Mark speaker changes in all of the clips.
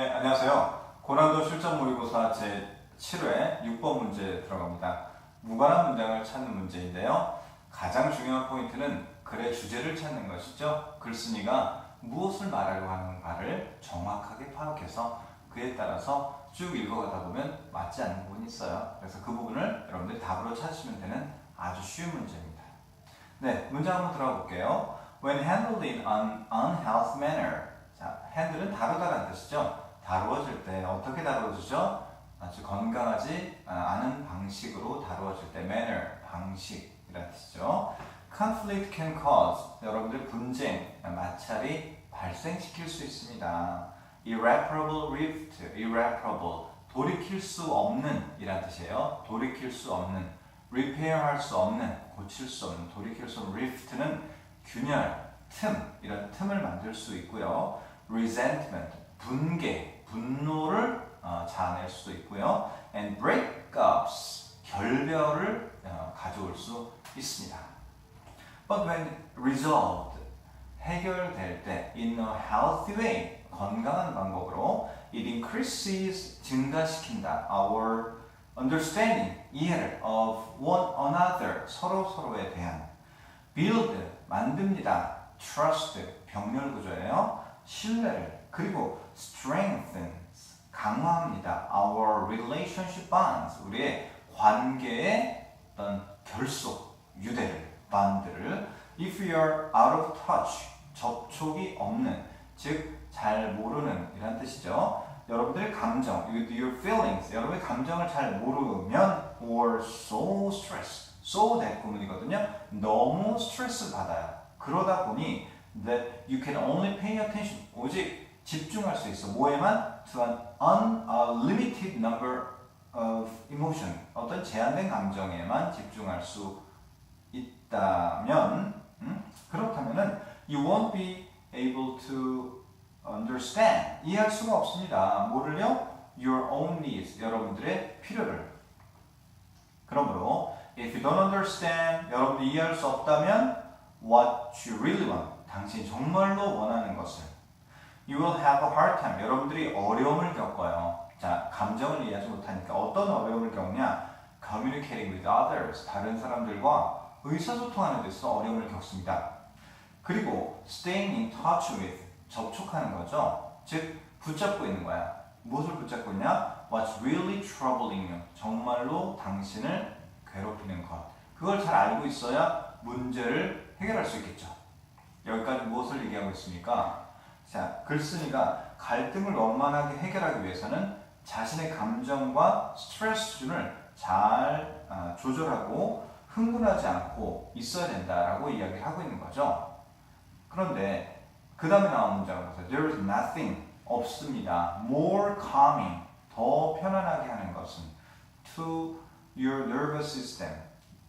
Speaker 1: 네, 안녕하세요. 고난도 실전 모의고사 제 7회 6번 문제 들어갑니다. 무관한 문장을 찾는 문제인데요. 가장 중요한 포인트는 글의 주제를 찾는 것이죠. 글쓴이가 무엇을 말하려고 하는가를 정확하게 파악해서 그에 따라서 쭉 읽어가다 보면 맞지 않는 부분이 있어요. 그래서 그 부분을 여러분들이 답으로 찾으시면 되는 아주 쉬운 문제입니다. 네, 문장 한번 들어가 볼게요. When handled in an unhealthy manner. 자, handle은 다루다라는 뜻이죠. 다루어질 때 어떻게 다루어지죠? 아주 건강하지 않은 방식으로 다루어질 때 manner, 방식이라는 뜻이죠. conflict can cause 여러분들 분쟁, 마찰이 발생시킬 수 있습니다. irreparable rift, irreparable 돌이킬 수 없는 이란 뜻이에요. 돌이킬 수 없는 repair 할 수 없는 고칠 수 없는 돌이킬 수 없는 rift는 균열, 틈 이런 틈을 만들 수 있고요. resentment 분개, 분노를 어, 자아낼 수도 있고요. and breakups 결별을 어, 가져올 수 있습니다. But when resolved 해결될 때 in a healthy way 건강한 방법으로 it increases 증가시킨다 our understanding 이해를 of one another 서로 서로에 대한 build 만듭니다 trust 병렬 구조예요 신뢰를 그리고 strengthens 강화합니다 our relationship bonds 우리의 관계의 어떤 결속 유대를 band를 if you are out of touch 접촉이 없는 즉 잘 모르는 이란 뜻이죠. 여러분들의 감정, your feelings, 여러분의 감정을 잘 모르면 or so stressed, so that 구문이거든요. 너무 스트레스 받아요. 그러다 보니 that you can only pay attention, 오직 집중할 수 있어. 뭐에만? to an unlimited number of emotion, 어떤 제한된 감정에만 집중할 수 있다면, 음? 그렇다면은 you won't be able to understand 이해할 수가 없습니다. 뭐를요? Your own needs 여러분들의 필요를. 그러므로 if you don't understand 여러분들이 이해할 수 없다면 what you really want 당신이 정말로 원하는 것을 you will have a hard time 여러분들이 어려움을 겪어요. 자 감정을 이해하지 못하니까 어떤 어려움을 겪냐? communicating with others 다른 사람들과 의사소통하는 데서 어려움을 겪습니다. 그리고 staying in touch with 접촉하는 거죠. 즉 붙잡고 있는 거야. 무엇을 붙잡고 있냐? What's really troubling you? 정말로 당신을 괴롭히는 것. 그걸 잘 알고 있어야 문제를 해결할 수 있겠죠. 여기까지 무엇을 얘기하고 있습니까? 자, 글쓴이가 갈등을 원만하게 해결하기 위해서는 자신의 감정과 스트레스 수준을 잘 아, 조절하고 흥분하지 않고 있어야 된다라고 이야기를 하고 있는 거죠. 그런데 그 다음에 나온 문장을. There is nothing 없습니다. More calming 더 편안하게 하는 것은 to your nervous system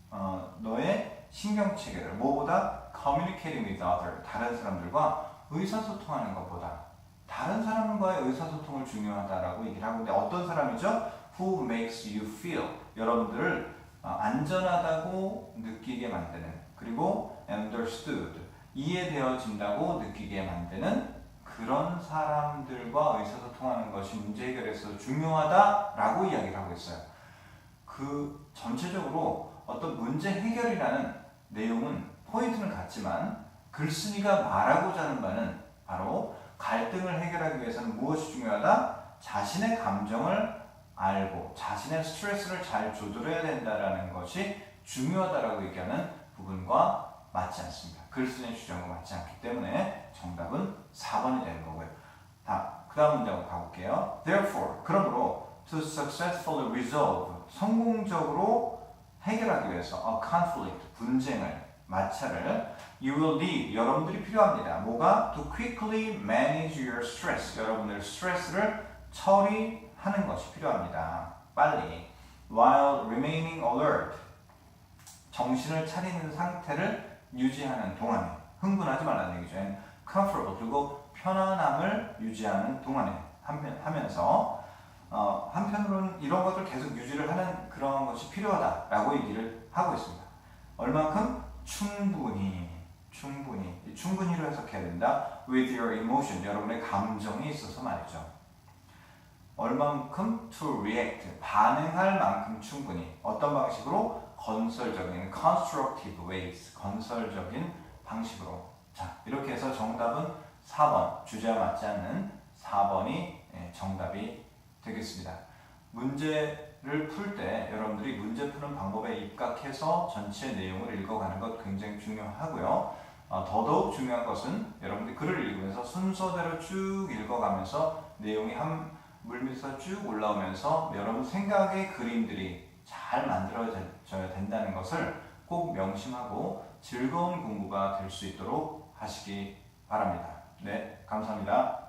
Speaker 1: 어, 너의 신경 체계를 뭐보다 communicating with other 다른 사람들과 의사소통하는 것보다 다른 사람과의 의사소통을 중요하다라고 얘기를 하고 있는데 어떤 사람이죠? Who makes you feel 여러분들을 어, 안전하다고 느끼게 만드는 그리고 understood 이해되어진다고 느끼게 만드는 그런 사람들과 의사소통하는 것이 문제 해결에서 중요하다라고 이야기를 하고 있어요. 그 전체적으로 어떤 문제 해결이라는 내용은 포인트는 같지만 글쓴이가 말하고자 하는 바는 바로 갈등을 해결하기 위해서는 무엇이 중요하다? 자신의 감정을 알고 자신의 스트레스를 잘 조절해야 된다라는 것이 중요하다라고 얘기하는 부분과 맞지 않습니다. 글쓴이의 주장과 맞지 않기 때문에 정답은 4번이 되는 거고요. 다, 그 다음 문장으로 가볼게요. Therefore, 그러므로 to successfully resolve, 성공적으로 해결하기 위해서 a conflict, 분쟁을, 마찰을 you will need, 여러분들이 필요합니다. 뭐가? To quickly manage your stress, 여러분들 스트레스를 처리하는 것이 필요합니다. 빨리. While remaining alert, 정신을 차리는 상태를 유지하는 동안에 흥분하지 말라는 얘기죠. And comfortable 그리고 편안함을 유지하는 동안에 하면서 어, 한편으로는 이런 것들 계속 유지를 하는 그런 것이 필요하다라고 얘기를 하고 있습니다. 얼만큼 충분히 충분히 충분히로 해석해야 된다. With your emotion 여러분의 감정이 있어서 말이죠. 얼만큼 to react 반응할 만큼 충분히 어떤 방식으로 건설적인 constructive ways 건설적인 방식으로 자 이렇게 해서 정답은 4번 주제와 맞지 않는 4번이 예, 정답이 되겠습니다. 문제 를 풀 때 여러분들이 문제 푸는 방법에 입각해서 전체 내용을 읽어가는 것 굉장히 중요하고요. 어, 더더욱 중요한 것은 여러분들이 글을 읽으면서 순서대로 쭉 읽어가면서 내용이 한 물밑에서 쭉 올라오면서 여러분 생각의 그림들이 잘 만들어져야 된다는 것을 꼭 명심하고 즐거운 공부가 될 수 있도록 하시기 바랍니다. 네, 감사합니다.